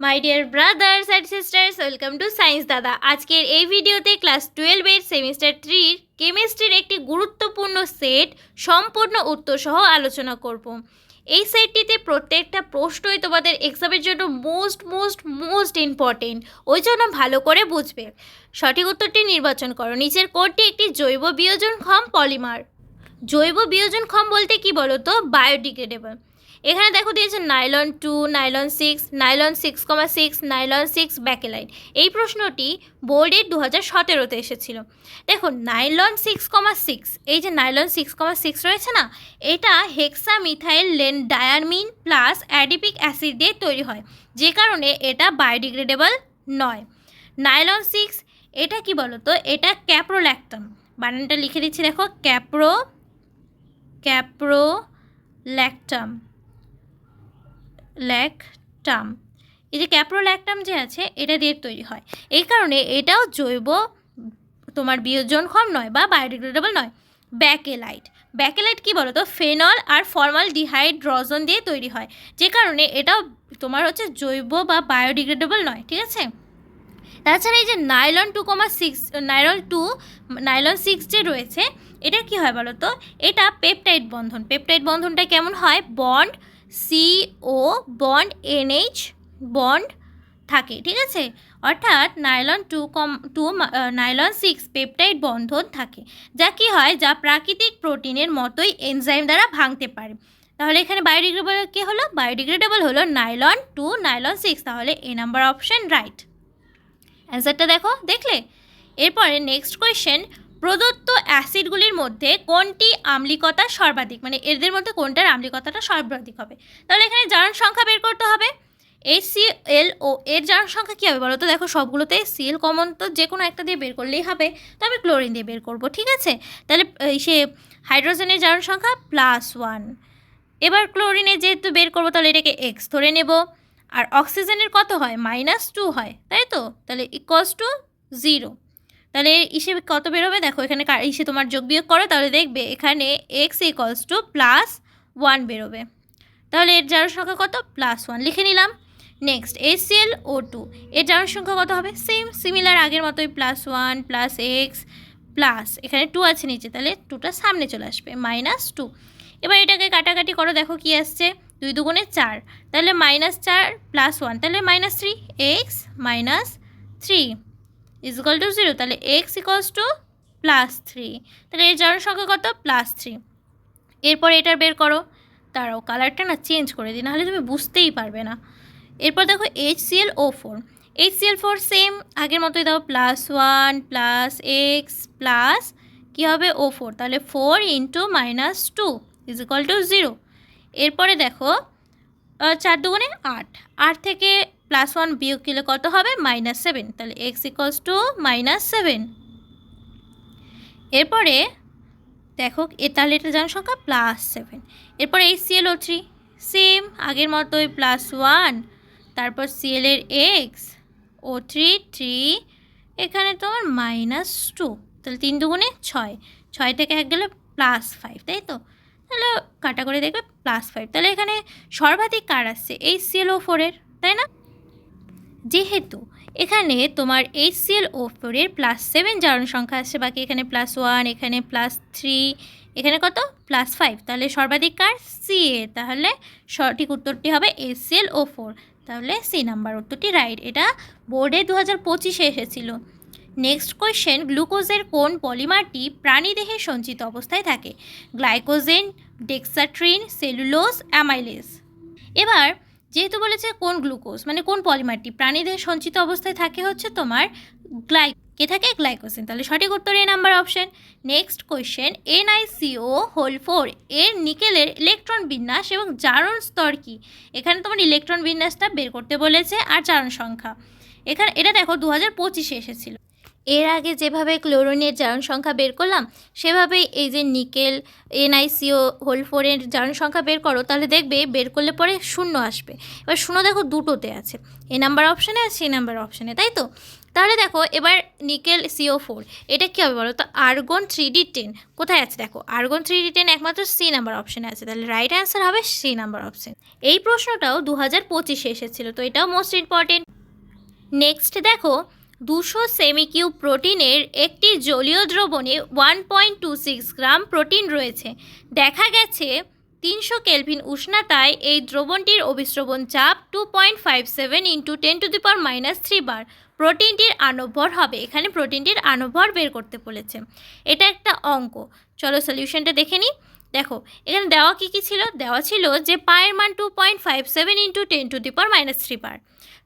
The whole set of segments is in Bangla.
My dear brothers and sisters welcome to science Dada আজকের এই ভিডিওতে ক্লাস টুয়েলভের সেমিস্টার থ্রির কেমিস্ট্রির একটি গুরুত্বপূর্ণ সেট সম্পূর্ণ উত্তর সহ আলোচনা করব। এই সেটটিতে প্রত্যেকটা প্রশ্নই তোমাদের এক্সামের জন্য মোস্ট মোস্ট মোস্ট ইম্পর্টেন্ট ওই জন্য ভালো করে বুঝবে। সঠিক উত্তরটি নির্বাচন করো। নিচের কোডটি একটি জৈব বিয়োজনক্ষম পলিমার জৈব বিয়োজনক্ষম বলতে কি বলো তো বায়োডিগ্রেডেবল এখানে দেখো দিয়েছে nylon two, nylon six nylon six comma six, nylon six bakelite. এই প্রশ্নটি বোর্ডের দু হাজার সতেরোতে এসেছিল। দেখো, নাইলন সিক্স কমা সিক্স, এই যে নাইলন সিক্স কমা সিক্স রয়েছে না, এটা hexamethylene diamine plus adipic acid দিয়ে তৈরি হয়, যে কারণে এটা বায়োডিগ্রেডেবল নয়। নাইলন সিক্স, এটা কি বলো তো এটা ক্যাপ্রোল্যাক্টাম। বানানটা লিখে দিচ্ছি, দেখো, ক্যাপ্রো ক্যাপ্রো ল্যাকটাম। এই যে ক্যাপ্রোল্যাকটাম যে আছে, এটা দিয়ে তৈরি হয়। এই কারণে এটাও জৈব তোমার বিয়োজনক্ষম নয় বা বায়োডিগ্রেডেবল নয়, ব্যাকেলাইট। ব্যাকেলাইট কি বলো তো ফেনল আর ফর্মাল ডিহাইড রজন দিয়ে তৈরি হয়, যে কারণে এটাও তোমার হচ্ছে জৈব বা বায়োডিগ্রেডেবল নয়, ঠিক আছে? তাছাড়া এই যে nylon two comma six, nylon two, nylon six যে রয়েছে, এটা কি হয় বলো তো এটা পেপটাইড বন্ধন। পেপটাইড বন্ধনটা কেমন হয়? Bond C O bond NH bond থাকে, ঠিক আছে? অর্থাৎ nylon two comma, two nylon six peptide বন্ধন থাকে, যা কি হয়? যা প্রাকৃতিক প্রোটিনের মতোই এনজাইম দ্বারা ভাঙতে পারে। তাহলে এখানে বায়োডিগ্রেডেবল কি হলো? বায়োডিগ্রেডেবল হলো নাইলন টু নাইলন সিক্স। তাহলে এ নাম্বার অপশন রাইট। অ্যান্সারটা দেখো, দেখলে? এরপরে নেক্সট কোয়েশ্চেন প্রদত্ত অ্যাসিডগুলির মধ্যে কোনটি আম্লিকতা সর্বাধিক? মানে এদের মধ্যে কোনটার আম্লিকতাটা সর্বাধিক হবে? তাহলে এখানে জারণ সংখ্যা বের করতে হবে। এইচ সি এল ও এর জারণ সংখ্যা কী হবে বলো তো? দেখো সবগুলোতে সিএল কমন তো যে কোনো একটা দিয়ে বের করলেই হবে। তো আমি ক্লোরিন দিয়ে বের করব, ঠিক আছে? তাহলে এই সে হাইড্রোজেনের জারণ সংখ্যা প্লাস ওয়ান এবার ক্লোরিনে যেহেতু বের করব, তাহলে এটাকে এক্স ধরে নেব। আর অক্সিজেনের কত হয়? মাইনাস টু হয়, তাই তো? তাহলে ইকোয়াস টু জিরো তাহলে ইসে কত বেরোবে? দেখো, এখানে ইসে তোমার যোগ বিয়োগ করো, তাহলে দেখবে এখানে X equals to plus one বেরোবে। তাহলে এর জারণ সংখ্যা কত? প্লাস ওয়ান লিখে নিলাম। নেক্সট এসিএল ও টু এর জারণ সংখ্যা কত হবে? সেম সিমিলার আগের মতোই plus one plus X plus এখানে টু আছে নিচে, তাহলে টুটা সামনে চলে আসবে মাইনাস টু এবার এটাকে কাটাকাটি করো, দেখো কি আসছে। দুই দুগুণে চার। তাহলে মাইনাস চার প্লাস ওয়ান তাহলে minus three X minus three is equal to zero তাহলে X equals to plus three তাহলে এর জারণ সংখ্যা কত? প্লাস থ্রি এরপর এটার বের করো। তারাও কালারটা না চেঞ্জ করে দিই, নাহলে তুমি বুঝতেই পারবে না। এরপর দেখো H Cl O four H Cl four same আগের মতোই দাও plus one plus X plus কী হবে? ও ফোর তাহলে four into minus two is equal to zero এরপরে দেখো চার দুগুণে আট। আট থেকে প্লাস ওয়ান বিয়োগ কিলো কত হবে? মাইনাস সেভেন তাহলে X equals to minus seven এরপরে দেখো, এ তাহলে এটা জনসংখ্যা প্লাস সেভেন এরপরে এই সিএল ও থ্রি সেম আগের মতোই প্লাস ওয়ান তারপর সিএল এর এক্স ও থ্রি থ্রি এখানে তোমার মাইনাস টু তাহলে তিন দুগুণে ছয়। ছয় থেকে এক গেলে প্লাস ফাইভ তাই তো? তাহলে কাটা করে দেখবে প্লাস ফাইভ তাহলে এখানে সর্বাধিক কার আসছে? এই সিএল ও ফোরের তাই না? যেহেতু এখানে তোমার এইচ সিএল ও ফোরের প্লাস সেভেন জারণ সংখ্যা আসছে বাকি এখানে প্লাস ওয়ান এখানে প্লাস থ্রি এখানে কত? প্লাস ফাইভ তাহলে সর্বাধিক কার? সি এ তাহলে সঠিক উত্তরটি হবে এইচ সিএল ও ফোর তাহলে সি নাম্বার উত্তরটি রাইট এটা বোর্ডে দু হাজার পঁচিশে এসেছিল। নেক্সট কোয়েশ্চেন গ্লুকোজের কোন পলিমারটি প্রাণীদেহে সঞ্চিত অবস্থায় থাকে? গ্লাইকোজেন ডেক্সাট্রিন সেলুলোজ অ্যামাইলেস এবার যেহেতু বলেছে কোন গ্লুকোজ মানে কোন পলিমারটি, প্রাণীদের সঞ্চিত অবস্থায় থাকে হচ্ছে তোমার গ্লাই, কে থাকে? গ্লাইকোজেন তাহলে সঠিক উত্তর এই number option. Next question, NICO whole four, এর নিকেলের ইলেকট্রন বিন্যাস এবং জারণ স্তর কি? এখানে তোমার ইলেকট্রন বিন্যাসটা বের করতে বলেছে আর জারণ সংখ্যা। এখানে, এটা দেখো দু হাজার পঁচিশে এসেছিল। এর আগে যেভাবে ক্লোরিনের জারণ সংখ্যা বের করলাম, সেভাবেই এই যে নিকেল, এনআইসিও, হোল ফোরের জারণ সংখ্যা বের করো, তাহলে দেখবে বের করলে পরে শূন্য আসবে। এবার শূন্য দেখো দুটোতে আছে। এ নাম্বার অপশানে আর সি নাম্বার অপশানে, তাই তো? তাহলে দেখো, এবার নিকেল সিও ফোর, এটা কী হবে বলো তো? আর্গন থ্রি ডি টেন, কোথায় আছে দেখো? আর্গন থ্রি ডি টেন একমাত্র সি নাম্বার অপশানে আছে, তাহলে রাইট অ্যান্সার হবে সি নাম্বার অপশান। এই প্রশ্নটাও দু হাজার পঁচিশে এসেছিল, তো এটাও মোস্ট ইম্পর্টেন্ট। নেক্সট দেখো দুশো সেমিকিউব প্রোটিনের একটি জলীয় দ্রবণে one point two six gram protein রয়েছে। দেখা গেছে তিনশো কেলভিন উষ্ণতায় এই দ্রবণটির অভিস্রবণ চাপ two point five seven into ten to the power minus three bar. প্রোটিনটির আনভর হবে। এখানে প্রোটিনটির আনভর বের করতে বলেছে। এটা একটা অঙ্ক। চলো সলিউশনটা দেখে নিই। দেখো, এখানে দেওয়া কী কী ছিল? দেওয়া ছিল যে পায়ের মান two point five seven into ten to the power minus three bar.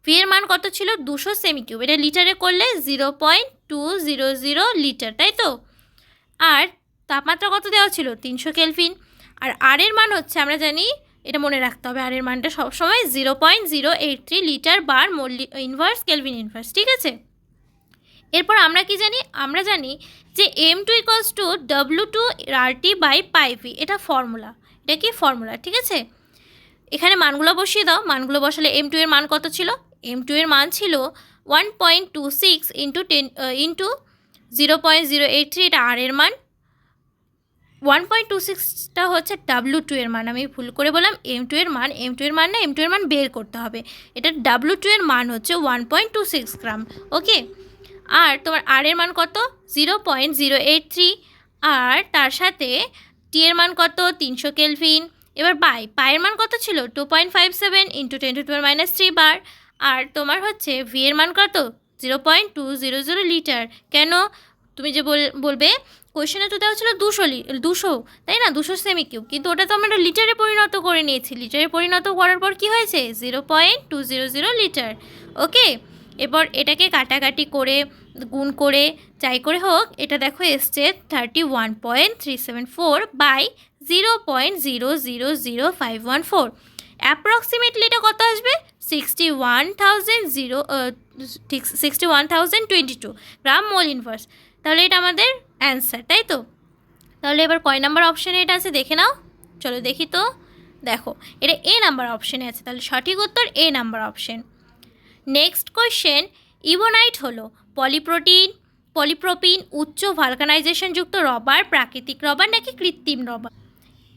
V এর মান কত ছিল? দুশো সেমি কিউব এটা লিটারে করলে zero point two zero zero litre, তাই তো? আর তাপমাত্রা কত দেওয়া ছিল? তিনশো কেলভিন। আর আর এর মান হচ্ছে, আমরা জানি, এটা মনে রাখতে হবে আর এর মানটা সবসময় zero point zero eight three litre bar mole inverse kelvin inverse ঠিক আছে? এরপর আমরা কি জানি? আমরা জানি যে M two equals to W two R T by pi V এটা ফর্মুলা এটা কি ফর্মুলা ঠিক আছে? এখানে মানগুলো বসিয়ে দাও। মানগুলো বসালে এম টু এর মান কত ছিল? এম টু এর মান ছিল one point two six into ten into zero point zero eight three এটা আর এর মান। ওয়ান পয়েন্ট টু সিক্সটা হচ্ছে ডাব্লু টু এর মান। আমি ভুল করে বললাম এম টু এর মান এম টু এর মান না এম টু এর মান বের করতে হবে। এটা ডাব্লু টু এর মান হচ্ছে one point two six gram okay আর তোমার আর এর মান কত? Zero point zero eight three আর তার সাথে টি এর মান কত? তিনশো কেলভিন। এবার বাই পায়ের মান কত ছিল? Two point five seven into ten to to minus three bar আর তোমার হচ্ছে ভি এর মান কত? Zero point two zero zero litre কেন? তুমি যে বলবে কোয়েশনে তো দেওয়া ছিল দুশো দুশো, তাই না? দুশো সেমি কিউব কিন্তু ওটা তো আমরা লিটারে পরিণত করে নিয়েছি। লিটারে পরিণত করার পর কি হয়েছে? Zero point two zero zero litre okay এবার এটাকে কাটাকাটি করে, গুণ করে, যাই করে হোক, এটা দেখো এসছে thirty one point three seven four by zero point zero zero zero five one four approximately এটা কত আসবে? Sixty one thousand zero sixty one thousand twenty two gram mole inverse তাহলে এটা আমাদের অ্যান্সার তাই তো? তাহলে এবার কয় নাম্বার অপশানে এটা আছে? দেখে নাও। চলো দেখি তো। দেখো, এটা এ নাম্বার অপশানে আছে। তাহলে সঠিক উত্তর A number option next question ebonite হলো পলিপ্রোটিন পলিপ্রোপিন উচ্চ ভালকানাইজেশনযুক্ত রবার প্রাকৃতিক রবার নাকি কৃত্রিম রবার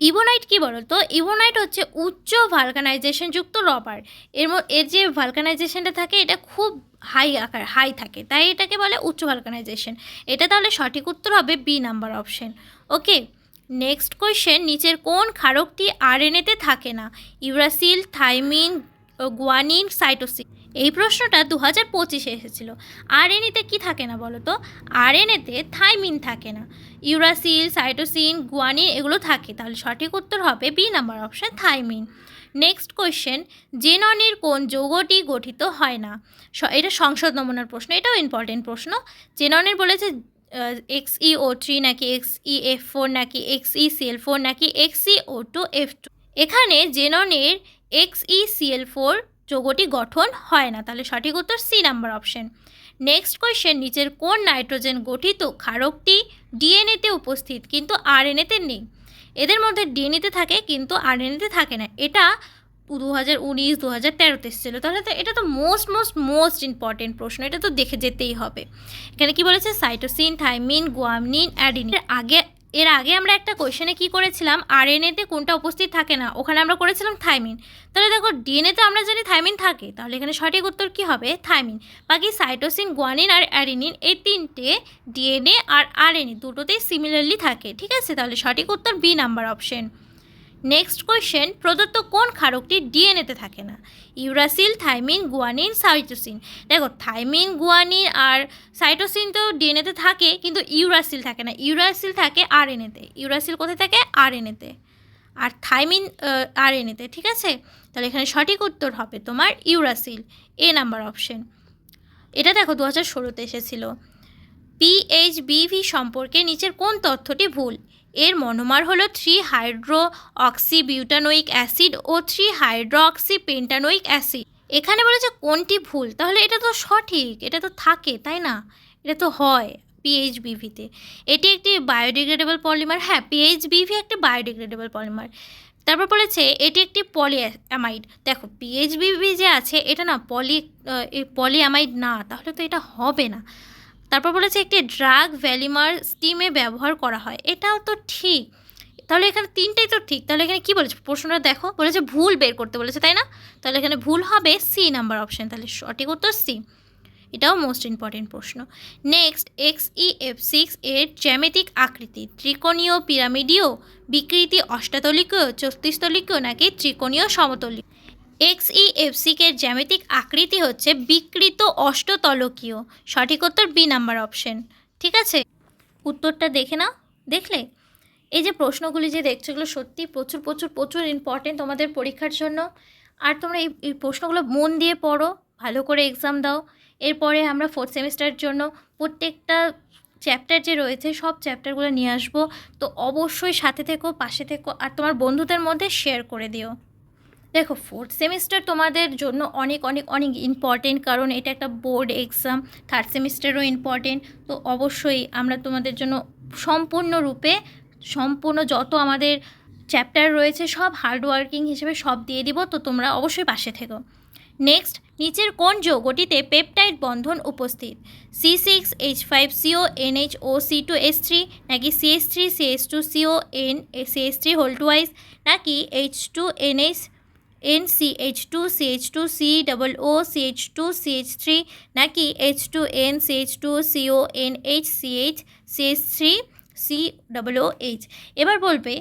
ইবোনাইট কী বলো তো ইবোনাইট হচ্ছে উচ্চ ভালকানাইজেশনযুক্ত রবার এর এর যে ভালকানাইজেশনটা থাকে, এটা খুব হাই আকার হাই থাকে। তাই এটাকে বলে উচ্চ ভালকানাইজেশন এটা তাহলে সঠিক উত্তর হবে B number option okay next question নিচের কোন ক্ষারকটি আরএনএতে থাকে না? ইউরাসিল থাইমিন গুয়ানিন সাইটোসিন এই প্রশ্নটা দু হাজার পঁচিশে এসেছিল। আর এতে কী থাকে না বলো তো আর এতে থাইমিন থাকে না। ইউরাসিল, সাইটোসিন, গুয়ানিন এগুলো থাকে। তাহলে সঠিক উত্তর হবে B number option thymine. Next question, জেননের কোন যৌগটি গঠিত হয় না? এটা সংসদ নমুনার প্রশ্ন, এটাও ইম্পর্টেন্ট প্রশ্ন। জেননের বলেছে এক্স ই ও থ্রি নাকি এক্স ই এফ ফোর নাকি এক্স ই সিএল ফোর নাকি X E O two F two এখানে জেননের এক্স ই সিএল ফোর যৌগটি গঠন হয় না। তাহলে সঠিক উত্তর C number option. Next question নিচের কোন নাইট্রোজেন গঠিত ক্ষারকটি ডিএনএতে উপস্থিত, কিন্তু আরএনএতে নেই? এদের মধ্যে ডিএনএতে থাকে, কিন্তু আরএনএতে থাকে না। এটা দু হাজার উনিশ দু হাজার তেরোতে এসেছিল। তাহলে তো এটা তো মোস্ট মোস্ট মোস্ট ইম্পর্টেন্ট প্রশ্ন। এটা তো দেখে যেতেই হবে। এখানে কি বলেছে? সাইটোসিন থাইমিন গুয়ামিন অ্যাডিন আগে এর আগে আমরা একটা কোয়েশনে কি করেছিলাম? আর আরএনএতে কোনটা উপস্থিত থাকে না? ওখানে আমরা করেছিলাম থাইমিন তাহলে দেখো ডিএনএতে আমরা জানি থাইমিন থাকে। তাহলে এখানে সঠিক উত্তর কি হবে? থাইমিন বাকি সাইটোসিন গুয়ানিন আর অ্যারিনিন এই তিনটে ডিএনএ আর আর এন আরএনএ দুটোতেই সিমিলারলি থাকে। ঠিক আছে? তাহলে সঠিক উত্তর B number option next question প্রদত্ত কোন ক্ষারকটি ডিএনএতে থাকে না? Uracil, thymine, guanine, cytosine. দেখো, থাইমিন, গুয়ানিন আর সাইটোসিন তো ডিএনএতে থাকে, কিন্তু ইউরাসিল থাকে না। ইউরাসিল থাকে আর আরএনএতে ইউরাসিল কোথায় থাকে? আরএনএতে আর থাইমিন আর আরএনএতে ঠিক আছে? তাহলে এখানে সঠিক উত্তর হবে তোমার ইউরাসিল এ নাম্বার অপশন। এটা দেখো দু হাজার ষোলোতে এসেছিল। পিএইচবিভি সম্পর্কে নিচের কোন তথ্যটি ভুল? এর মনোমার হলো three hydroxy butanoic acid ও three hydroxy pentanoic acid. এখানে বলেছে কোনটি ভুল? তাহলে এটা তো সঠিক, এটা তো থাকে, তাই না? এটা তো হয় পিএইচবিভিতে। এটি একটি বায়োডিগ্রেডেবল পলিমার হ্যাঁ পিএইচবিভি একটি বায়োডিগ্রেডেবল পলিমার। তারপর বলেছে এটি একটি পলি অ্যামাইড দেখো, পিএইচবিভি যে আছে, এটা না পলি পলিঅ্যামাইড না, তাহলে তো এটা হবে না। তারপর বলেছে একটি ড্রাগ ভ্যালিমার স্টিমে ব্যবহার করা হয়। এটাও তো ঠিক। তাহলে এখানে তিনটাই তো ঠিক। তাহলে এখানে কী বলেছে? প্রশ্নটা দেখো। বলেছে ভুল বের করতে বলেছে, তাই না? তাহলে এখানে ভুল হবে সি নাম্বার অপশন তাহলে সঠিক উত্তর সি এটাও মোস্ট ইম্পর্টেন্ট প্রশ্ন। Next X E F six এর জ্যামিতিক আকৃতি। ত্রিকোণীয় পিরামিডীয় বিকৃতি অষ্টাতলিকীয় চৌত্রিশতলিকীয় নাকি ত্রিকোণীয় সমতলীয় এক্স ই এফ সিকের জ্যামিতিক আকৃতি হচ্ছে বিকৃত অষ্টতলকীয়। সঠিক উত্তর বি নাম্বার অপশন ঠিক আছে? উত্তরটা দেখে নাও। দেখলে? এই যে প্রশ্নগুলি যে দেখছ, এগুলো সত্যি প্রচুর প্রচুর প্রচুর ইম্পর্টেন্ট তোমাদের পরীক্ষার জন্য। আর তোমরা এই এই প্রশ্নগুলো মন দিয়ে পড়ো, ভালো করে এক্সাম দাও। এরপরে আমরা ফোর্থ সেমিস্টারের জন্য প্রত্যেকটা চ্যাপ্টার যে রয়েছে, সব চ্যাপ্টারগুলো নিয়ে আসব। তো অবশ্যই সাথে থেকো, পাশে থেকো, আর তোমার বন্ধুদের মধ্যে শেয়ার করে দিও। দেখো ফোর্থ সেমিস্টার তোমাদের জন্য অনেক অনেক অনেক ইম্পর্টেন্ট কারণ এটা একটা বোর্ড এক্সাম থার্ড সেমিস্টারও ইম্পর্টেন্ট তো অবশ্যই আমরা তোমাদের জন্য সম্পূর্ণরূপে, সম্পূর্ণ যত আমাদের চ্যাপ্টার রয়েছে, সব হার্ডওয়ার্কিং হিসেবে সব দিয়ে দিব, তো তোমরা অবশ্যই পাশে থেকো। নেক্সট নিচের কোন যৌগটিতে পেপটাইড বন্ধন উপস্থিত? C six H five CO NH O C two S three নাকি CS three CS two CO N CS three whole two wise নাকি H two NH N C H two C H two C double O C H two C H three নাকি H two N C H two C O N H C H C H three C double O H এবার বলবে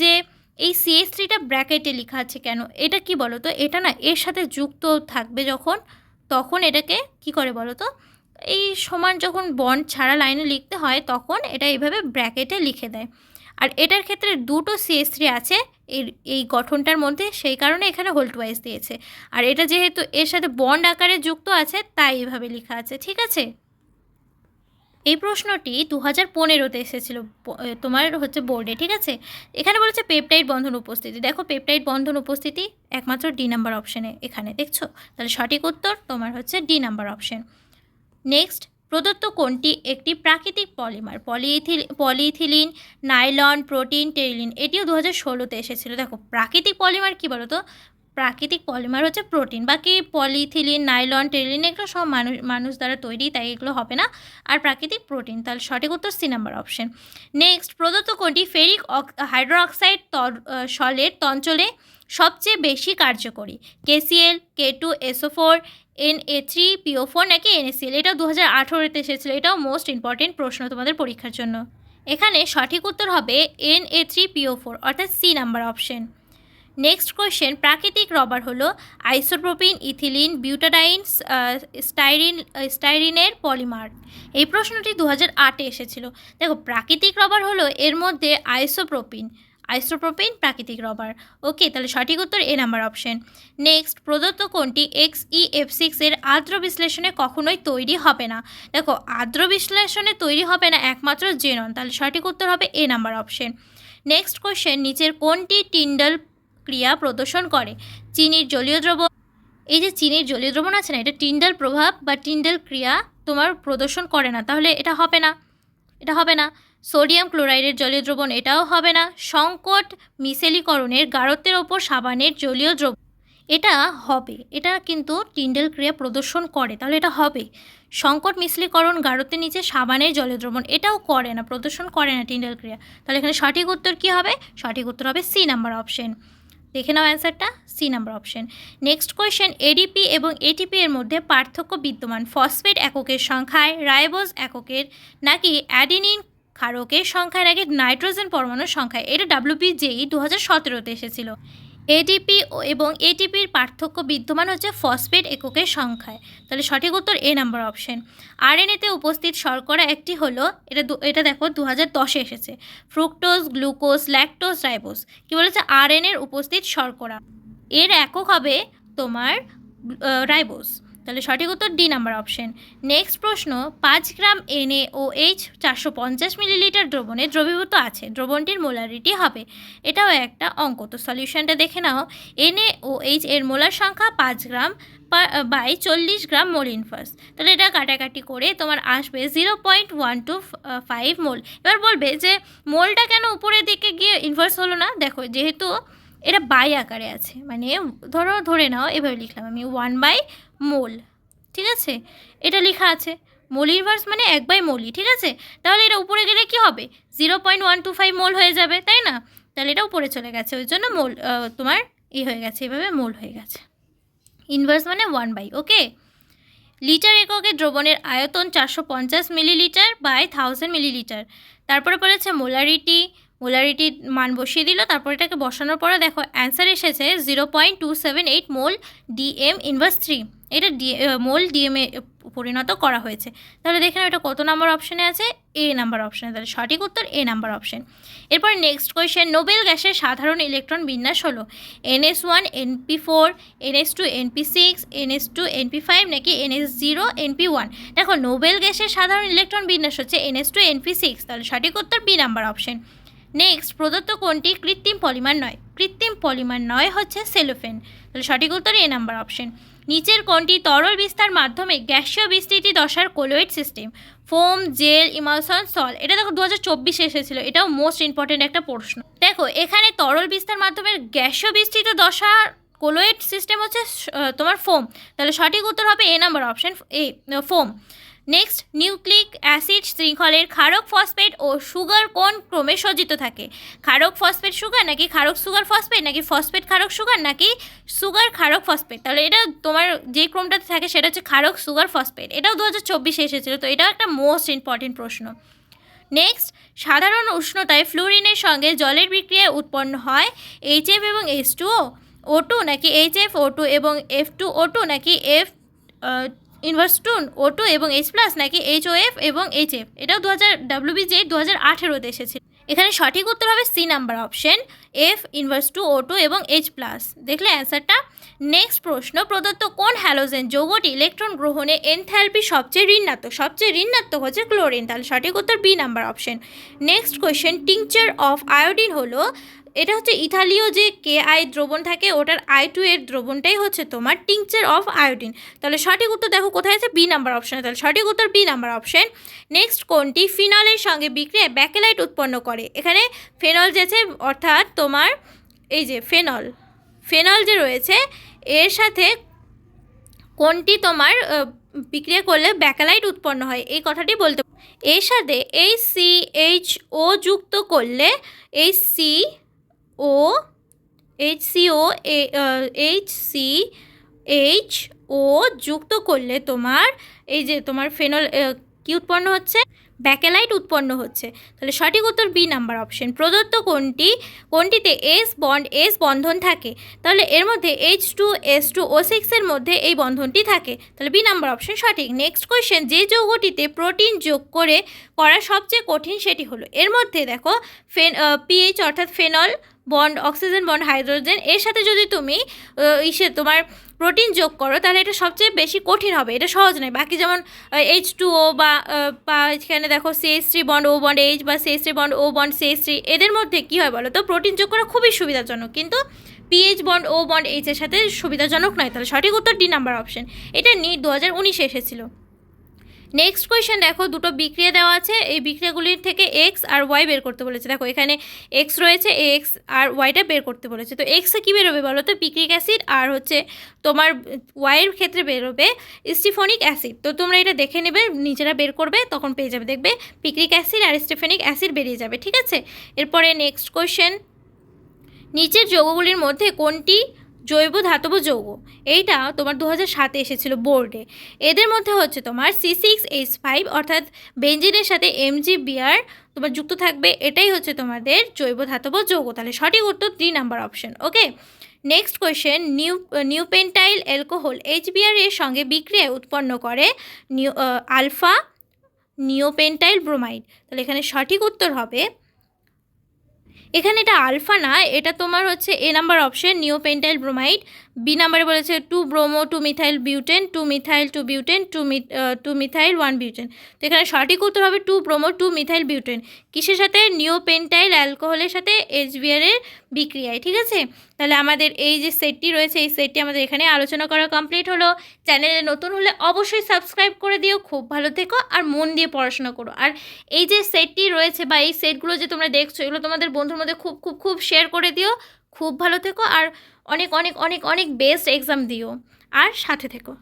যে এই সিএস থ্রিটা ব্র্যাকেটে লেখা আছে কেন? এটা কি বলো তো এটা না এর সাথে যুক্ত থাকবে যখন, তখন এটাকে কি করে বলো তো এই সমান যখন বন্ড ছাড়া লাইনে লিখতে হয়, তখন এটা এইভাবে ব্র্যাকেটে লিখে দেয়। আর এটার ক্ষেত্রে দুটো সিএস থ্রি আছে, এর, এই গঠনটার মধ্যে, সেই কারণে এখানে হোল্ট ওয়াইজ দিয়েছে। আর এটা যেহেতু এর সাথে বন্ড আকারে যুক্ত আছে, তাই এইভাবে লেখা আছে, ঠিক আছে? এই প্রশ্নটি দু হাজার পনেরোতে এসেছিল তোমার হচ্ছে বোর্ডে ঠিক আছে? এখানে বলেছে পেপটাইড বন্ধন উপস্থিতি। দেখো পেপটাইড বন্ধন উপস্থিতি একমাত্র ডি নাম্বার অপশানে এখানে, দেখছ? তাহলে সঠিক উত্তর তোমার হচ্ছে ডি নাম্বার অপশন নেক্সট প্রদত্ত কোনটি একটি প্রাকৃতিক polymer, polyethyl, polyethylene, nylon, protein, terylene. এটিও দু হাজার ষোলোতে এসেছিল। দেখো, প্রাকৃতিক পলিমার কী বলো তো প্রাকৃতিক পলিমার হচ্ছে প্রোটিন। বাকি পলিথিলিন, নাইলন টেরিলিন এগুলো সব মানুষ মানুষ দ্বারা তৈরি, তাই এগুলো হবে না। আর প্রাকৃতিক প্রোটিন, তাহলে সঠিক উত্তর সি নাম্বার অপশন। নেক্সট, প্রদত্ত কোনটি ফেরিক হাইড্রোক্সাইড সলের তঞ্চলে সবচেয়ে বেশি কার্যকরী? KCL K two SO four N A three PO four নাকি এনএসিএল এটাও দু হাজার আঠেরোতে এসেছিল। এটাও মোস্ট ইম্পর্টেন্ট প্রশ্ন তোমাদের পরীক্ষার জন্য। এখানে সঠিক উত্তর হবে N A three PO four অর্থাৎ C number option. Next question প্রাকৃতিক রবার হলো আইসোপ্রোপিন ইথিলিন বিউটাডাইন স্টাইরিন স্টাইরিনের পলিমার এই প্রশ্নটি দু হাজার আটে এসেছিল। দেখো, প্রাকৃতিক রবার হলো এর মধ্যে আইসোপ্রোপিন আইসোপ্রোপিন প্রাকৃতিক রবার ওকে তাহলে সঠিক উত্তর এ নাম্বার অপশন নেক্সট প্রদত্ত কোনটি এক্স ই এফ সিক্সের আর্দ্র বিশ্লেষণে কখনোই তৈরি হবে না? দেখো, আর্দ্র বিশ্লেষণে তৈরি হবে না একমাত্র জেনন তাহলে সঠিক উত্তর হবে A number option next question নিচের কোনটি টিন্ডল ক্রিয়া প্রদর্শন করে। চিনির জলীয় দ্রবণ। এই যে চিনির জলীয় দ্রবণ আছে না, এটা টিন্ডাল প্রভাব বা টিন্ডাল ক্রিয়া তোমার প্রদর্শন করে না। তাহলে এটা হবে না। এটা হবে না। সোডিয়াম ক্লোরাইডের জলীয় দ্রবণ, এটাও হবে না। সংকট মিশেলীকরণের গাঢ়ত্বের ওপর সাবানের জলীয় দ্রবণ, এটা হবে। এটা কিন্তু টিন্ডেল ক্রিয়া প্রদর্শন করে। তাহলে এটা হবে। সংকট মিশ্রীকরণ গাঢ়ত্বের নিচে সাবানের জলীয় দ্রবণ, এটাও করে না, প্রদর্শন করে না টিন্ডেল ক্রিয়া। তাহলে এখানে সঠিক উত্তর কী হবে? সঠিক উত্তর হবে সি নাম্বার অপশন। দেখে নাও অ্যান্সারটা C number option next question ADP এবং এটিপি এর মধ্যে পার্থক্য বিদ্যমান। ফসফেট এককের সংখ্যায় রাইবোজ এককের, নাকি অ্যাডিনিন ক্ষারকের সংখ্যায়, নাকি নাইট্রোজেন পরমাণুর সংখ্যায়? এটা ডাব্লিউপি জেই দু হাজার সতেরোতে এসেছিল। এডিপি এবং এটিপির পার্থক্য বিদ্যমান হচ্ছে ফসফেট এককের সংখ্যায়। তাহলে সঠিক উত্তর এ নাম্বার অপশন আরএনএতে উপস্থিত শর্করা একটি হলো, এটা এটা দেখো দু হাজার দশে এসেছে ফ্রুক্টোজ গ্লুকোজ ল্যাকটোজ রাইবোস কী বলেছে? আরএনএর উপস্থিত শর্করা। এর একক হবে তোমার রাইবোজ তাহলে সঠিক উত্তর ডি নাম্বার অপশন। নেক্সট প্রশ্ন, পাঁচ গ্রাম এনএ ও এইচ চারশো পঞ্চাশ মিলিলিটার দ্রবণে দ্রবীভূত আছে, দ্রবণটির মোলারিটি হবে। এটাও একটা অঙ্ক, তো সলিউশনটা দেখে নাও। এনএ ও এইচ এর মোলার সংখ্যা পাঁচ গ্রাম বাই চল্লিশ গ্রাম মোল ইনভার্স। তাহলে এটা কাটাকাটি করে তোমার আসবে zero point one two five mole. এবার বলবে যে মোলটা কেন উপরের দিকে গিয়ে ইনভার্স হলো না? দেখো, যেহেতু এটা বাই আকারে আছে। মানে ধরো, ধরে নাও, এভাবে লিখলাম আমি ওয়ান বাই মোল ঠিক আছে? এটা লেখা আছে মোল ইনভার্স মানে এক বাই মোলই ঠিক আছে? তাহলে এটা উপরে গেলে কি হবে? Zero point one two five mole হয়ে যাবে, তাই না? তাহলে এটা উপরে চলে গেছে, ওই জন্য মোল তোমার ই হয়ে গেছে, এভাবে মোল হয়ে গেছে। ইনভার্স মানে ওয়ান বাই ওকে লিটার এককে দ্রবণের আয়তন চারশো পঞ্চাশ মিলিলিটার বাই থাউজেন্ড মিলিলিটার তারপরে বলেছে মোলারিটি মোলারিটির মান বসিয়ে দিল, তারপর এটাকে বসানোর পরে দেখো অ্যান্সার এসেছে zero point two seven eight mole DM inverse three এটা ডি মোল ডিএমে পরিণত করা হয়েছে। তাহলে দেখে নাও এটা কত নাম্বার অপশানে আছে? এ নাম্বার অপশানে তাহলে সঠিক উত্তর এ নাম্বার অপশান এরপর নেক্সট কোয়েশ্চেন নোবেল গ্যাসের সাধারণ ইলেকট্রন বিন্যাস হলো? NS one NP four NS two NP six NS two NP five নাকি এনএস জিরো এনপি ওয়ান দেখো, নোবেল গ্যাসের সাধারণ ইলেকট্রন বিন্যাস হচ্ছে এনএস টু এনপি সিক্স তাহলে সঠিক উত্তর বি নাম্বার অপশন নেক্সট প্রদত্ত কোনটি কৃত্রিম পলিমার নয়? কৃত্রিম পলিমার নয় হচ্ছে সেলোফেন তাহলে সঠিক উত্তর এ নাম্বার অপশন নিচের কোনটি তরল বিস্তার মাধ্যমে গ্যাসীয় বিস্তৃতি দশার colloid system foam gel emulsion sol এটা দেখো দু হাজার চব্বিশে এসেছিল। এটাও মোস্ট ইম্পর্টেন্ট একটা প্রশ্ন। দেখো, এখানে তরল বিস্তার মাধ্যমে গ্যাসীয় বিস্তৃত দশার কোলোয়েড সিস্টেম হচ্ছে তোমার ফোম তাহলে সঠিক উত্তর হবে A number option A form next nucleic acid শৃঙ্খলের ক্ষারক ফসফেট ও সুগার কোন ক্রমে সজ্জিত থাকে? ক্ষারক ফসফেট সুগার নাকি ক্ষারক সুগার ফসফেট নাকি ফসফেট ক্ষারক সুগার নাকি সুগার ক্ষারক ফসফেট তাহলে এটা তোমার যে ক্রমটাতে থাকে সেটা হচ্ছে ক্ষারক সুগার ফসফেট এটাও দু হাজার চব্বিশে এসেছিল, তো এটাও একটা মোস্ট ইম্পর্টেন্ট প্রশ্ন। নেক্সট সাধারণ উষ্ণতায় ফ্লুরিনের সঙ্গে জলের বিক্রিয়ায় উৎপন্ন হয় এইচ এফ এবং H two O O two নাকি এইচ এফ ও টু এবং এফ টু ও টু নাকি F inverse two O two এবং এইচ প্লাস নাকি এইচ ও এফ এবং এইচ এফ এটাও দু হাজার ডাব্লিউবিজে দু হাজার আঠেরোতে এসেছে এখানে সঠিক উত্তর হবে C number option F inverse two O two এবং এইচ প্লাস দেখলে অ্যান্সারটা নেক্সট প্রশ্ন, প্রদত্ত কোন হ্যালোজেন যৌগটি ইলেকট্রন গ্রহণে এনথ্যালপি সবচেয়ে ঋণাত্মক? সবচেয়ে ঋণাত্মক হচ্ছে ক্লোরিন তাহলে সঠিক উত্তর B number option next question tincture of iodine হলো, এটা হচ্ছে ইথালীয় যে কে আই দ্রবণ থাকে, ওটার আই টু এর দ্রবণটাই হচ্ছে তোমার টিংচার অফ আয়োডিন তাহলে সঠিক উত্তর দেখো কোথায় আছে? বি নাম্বার অপশানে তাহলে সঠিক উত্তর বি নাম্বার অপশন নেক্সট কোনটি? ফিনলের সঙ্গে বিক্রিয়ায় ব্যাকেলাইট উৎপন্ন করে। এখানে ফেনল যেছে অর্থাৎ তোমার, এই যে ফেনল ফেনল যে রয়েছে, এর সাথে কোনটি তোমার বিক্রিয়া করলে ব্যাকালাইট উৎপন্ন হয়? এই কথাটি বলতে এর সাথে এই সি এইচ ও যুক্ত করলে এই C O H C O H C H O যুক্ত করলে তোমার, এই যে তোমার ফেনল কি উৎপন্ন হচ্ছে? ব্যাকেলাইট উৎপন্ন হচ্ছে। তাহলে সঠিক উত্তর বি নাম্বার অপশন প্রদত্ত কোনটি কোনটিতে এস বন্ড এস বন্ধন থাকে। তাহলে এর মধ্যে H two S two O সিক্সের মধ্যে এই বন্ধনটি থাকে। তাহলে বি নাম্বার অপশন সঠিক। নেক্সট কোয়েশ্চেন যে যৌগটিতে প্রোটিন যোগ করে করা সবচেয়ে কঠিন সেটি হলো। এর মধ্যে দেখো ফেন পিএইচ অর্থাৎ phenol bond oxygen bond hydrogen এর সাথে যদি তুমি ইসে তোমার প্রোটিন যোগ করো, তাহলে এটা সবচেয়ে বেশি কঠিন হবে। এটা সহজ নয়। বাকি যেমন এইচ টু ও বা এখানে দেখো CS three bond O bond H বা CS three bond O bond CS three এদের মধ্যে কী হয় বলো তো? প্রোটিন যোগ করা খুবই সুবিধাজনক। কিন্তু পিএইচ বন্ড ও বন্ড এইচের সাথে সুবিধাজনক নয়। তাহলে সঠিক উত্তর ডি নাম্বার অপশন এটা নিট দু হাজার উনিশে এসেছিল। নেক্সট কোয়েশ্চেন দেখো, দুটো বিক্রিয়া দেওয়া আছে। এই বিক্রিয়াগুলির থেকে এক্স আর ওয়াই বের করতে বলেছে। দেখো, এখানে এক্স রয়েছে এক্স আর ওয়াইটা বের করতে বলেছে। তো এক্সে কী বেরোবে বলো তো? পিক্রিক অ্যাসিড আর হচ্ছে তোমার ওয়াইয়ের ক্ষেত্রে বেরোবে স্টিফনিক অ্যাসিড তো তোমরা এটা দেখে নেবে, নিজেরা বের করবে, তখন পেয়ে যাবে। দেখবে পিক্রিক অ্যাসিড আর স্টিফেনিক অ্যাসিড বেরিয়ে যাবে, ঠিক আছে? এরপরে নেক্সট কোয়েশ্চেন নিচের যৌগগুলির মধ্যে কোনটি জৈব ধাতব যৌগ। এইটা তোমার দু সাতে এসেছিল বোর্ডে এদের মধ্যে হচ্ছে তোমার সি সিক্স এইচ ফাইভ অর্থাৎ বেঞ্জিনের সাথে এমজি বিআর তোমার যুক্ত থাকবে। এটাই হচ্ছে তোমাদের জৈব ধাতব যৌগ। তাহলে সঠিক উত্তর three number option okay next question neo neopentyl alcohol HBR এর সঙ্গে বিক্রিয়ায় উৎপন্ন করে নিউ আলফা নিওপেন্টাইল ব্রোমাইড তাহলে এখানে সঠিক উত্তর হবে এখানে এটা আলফা না এটা তোমার হচ্ছে A number option neopentyl bromide B নাম্বারে বলেছে two bromo, two methyl butane, two methyl, two butane, two me two methyl, one butane. তো এখানে সঠিক উত্তর হবে two bromo, two methyl butane. কিসের সাথে? নিওপেন্টাইল অ্যালকোহলের সাথে এইচবিআরের বিক্রিয়ায়, ঠিক আছে? তাহলে আমাদের এই যে সেটটি রয়েছে, এই সেটটি আমাদের এখানে আলোচনা করা কমপ্লিট হলো। চ্যানেলে নতুন হলে অবশ্যই সাবস্ক্রাইব করে দিও, খুব ভালো থেকো আর মন দিয়ে পড়াশোনা করো। আর এই যে সেটটি রয়েছে বা এই সেটগুলো যে তোমরা দেখছ, এগুলো তোমাদের বন্ধুর মধ্যে খুব খুব খুব শেয়ার করে দিও। খুব ভালো থেকো আর অনেক অনেক অনেক অনেক বেস্ট এক্সাম দিও। আর সাথে থেকো।